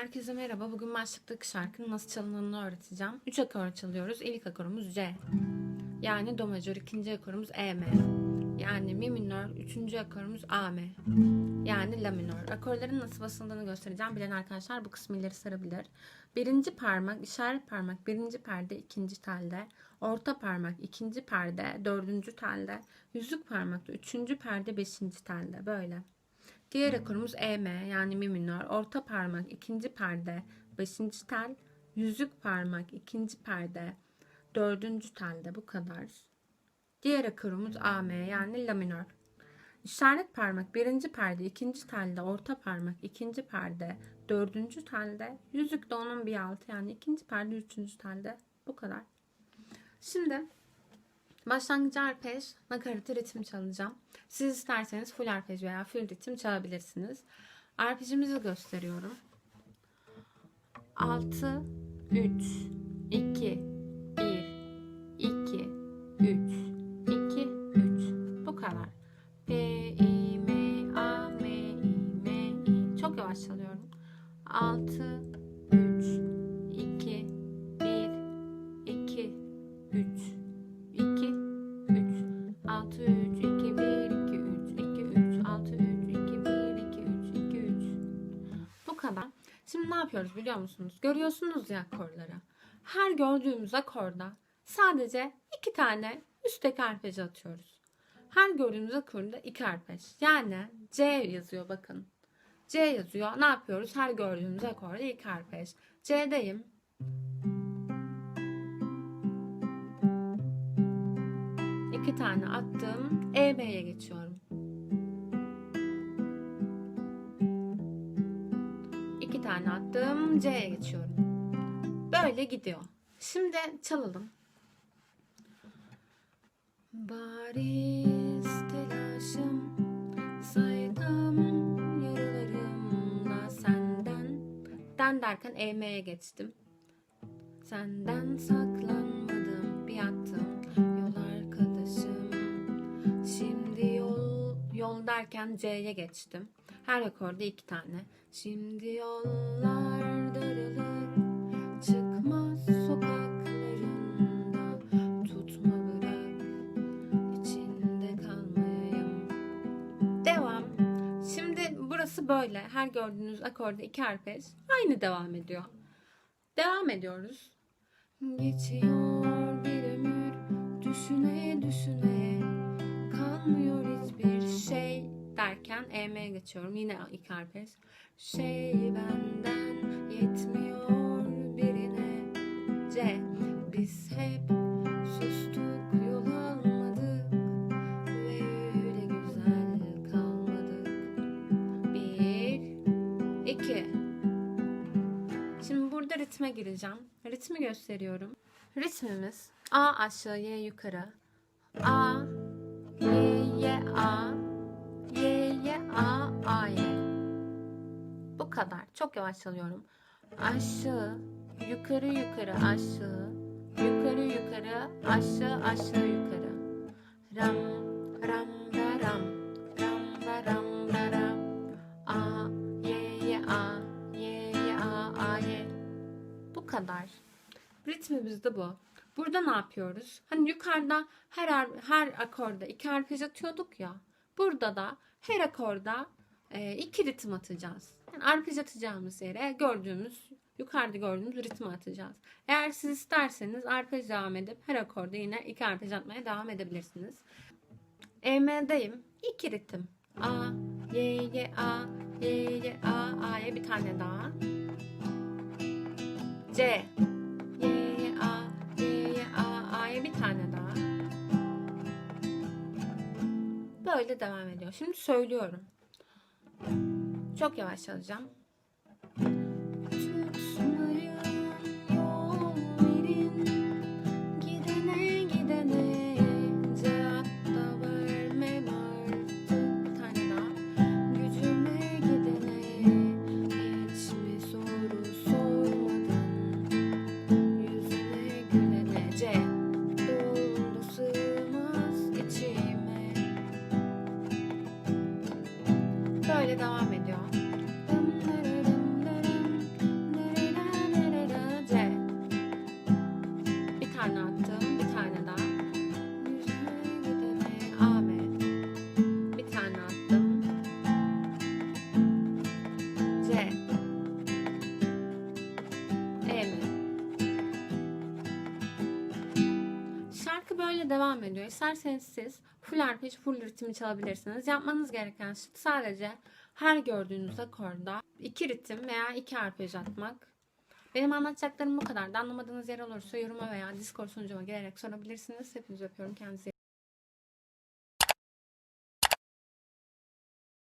Herkese merhaba. Bugün başlıktaki şarkının nasıl çalındığını öğreteceğim. 3 akor çalıyoruz. İlk akorumuz C. Yani Do majör. ikinci akorumuz E M. Yani Mi minör. Üçüncü akorumuz A M. Yani La minör. Akorların nasıl basıldığını göstereceğim. Bilen arkadaşlar bu kısmı ileri sarabilir. Birinci parmak, işaret parmak birinci perde, ikinci telde. Orta parmak ikinci perde, dördüncü telde. Yüzük parmak da üçüncü perde, beşinci telde. Böyle. Diğer akorumuz EM yani mi minör. Orta parmak ikinci perde, beşinci tel. Yüzük parmak ikinci perde, dördüncü telde bu kadar. Diğer akorumuz AM yani la minör. İşaret parmak birinci perde, ikinci telde, orta parmak ikinci perde, dördüncü telde. Yüzük de onun bir altı yani ikinci perde, üçüncü telde. Bu kadar. Şimdi Başlangıcı arpej, nakaratı ritim çalacağım. Siz isterseniz full arpej veya full ritim çalabilirsiniz. Arpejimizi gösteriyorum. 6 3 2 1 2 3 2 3 Bu kadar. B I M A M I M I Çok yavaş çalıyorum. 6 6 3 2 1 2 3 2 3 6 3 2 1 2 3 2 3 Bu kadar. Şimdi ne yapıyoruz biliyor musunuz? Görüyorsunuz ya akorları. Her gördüğümüz akorda sadece iki tane üstteki arpej atıyoruz. Her gördüğümüz akorda iki arpej. Yani C yazıyor bakın. C yazıyor. Ne yapıyoruz? Her gördüğümüz akorda iki arpej. C'deyim. İki tane attım. E B'ye geçiyorum. İki tane attım. C'ye geçiyorum. Böyle gidiyor. Şimdi çalalım. Bariz telaşım saydım yaralarımla senden den derken EM'ye geçtim. Senden saklanmadım derken C'ye geçtim. Her akorda iki tane. Şimdi yollar daralır çıkmaz sokaklarında tutma bırak içinde kalmayayım. Devam. Şimdi burası böyle. Her gördüğünüz akorda iki arpej aynı devam ediyor. Devam ediyoruz. Geçiyor bir ömür düşüne düşüne EM'ye geçiyorum. Yine iki arpej. Şey benden yetmiyor birine C. Biz hep sustuk yol almadık ve öyle güzel kalmadık. Bir, iki. Şimdi burada ritme gireceğim. Ritmi gösteriyorum. Ritmimiz A aşağı Y yukarı. A Y Y A A A Y. Bu kadar. Çok yavaş çalıyorum. Aşağı yukarı yukarı aşağı yukarı yukarı aşağı aşağı yukarı. Ram ram da ram ram da ram. A Y Y A Y Y A A Y. Bu kadar. Ritmimiz de bu. Burada ne yapıyoruz? Hani yukarıda her her akorda iki arpej atıyorduk ya. Burada da her akorda e, iki ritim atacağız. Yani arpej atacağımız yere gördüğümüz yukarıda gördüğümüz ritmi atacağız. Eğer siz isterseniz arpej devam edip her akorda yine iki arpej atmaya devam edebilirsiniz. EM'deyim. İki ritim. A, Y, Y, A, Y, Y, A, A'ya bir tane daha. C, Böyle devam ediyor. Şimdi söylüyorum. Çok yavaş çalacağım. Böyle devam ediyor. İsterseniz siz full arpej, full ritmi çalabilirsiniz. Yapmanız gereken şey sadece her gördüğünüz akorda iki ritim veya iki arpej atmak. Benim anlatacaklarım bu kadar. Anlamadığınız yer olursa yoruma veya Discord sunucuma gelerek sorabilirsiniz. Hepinizi öpüyorum. Kendinize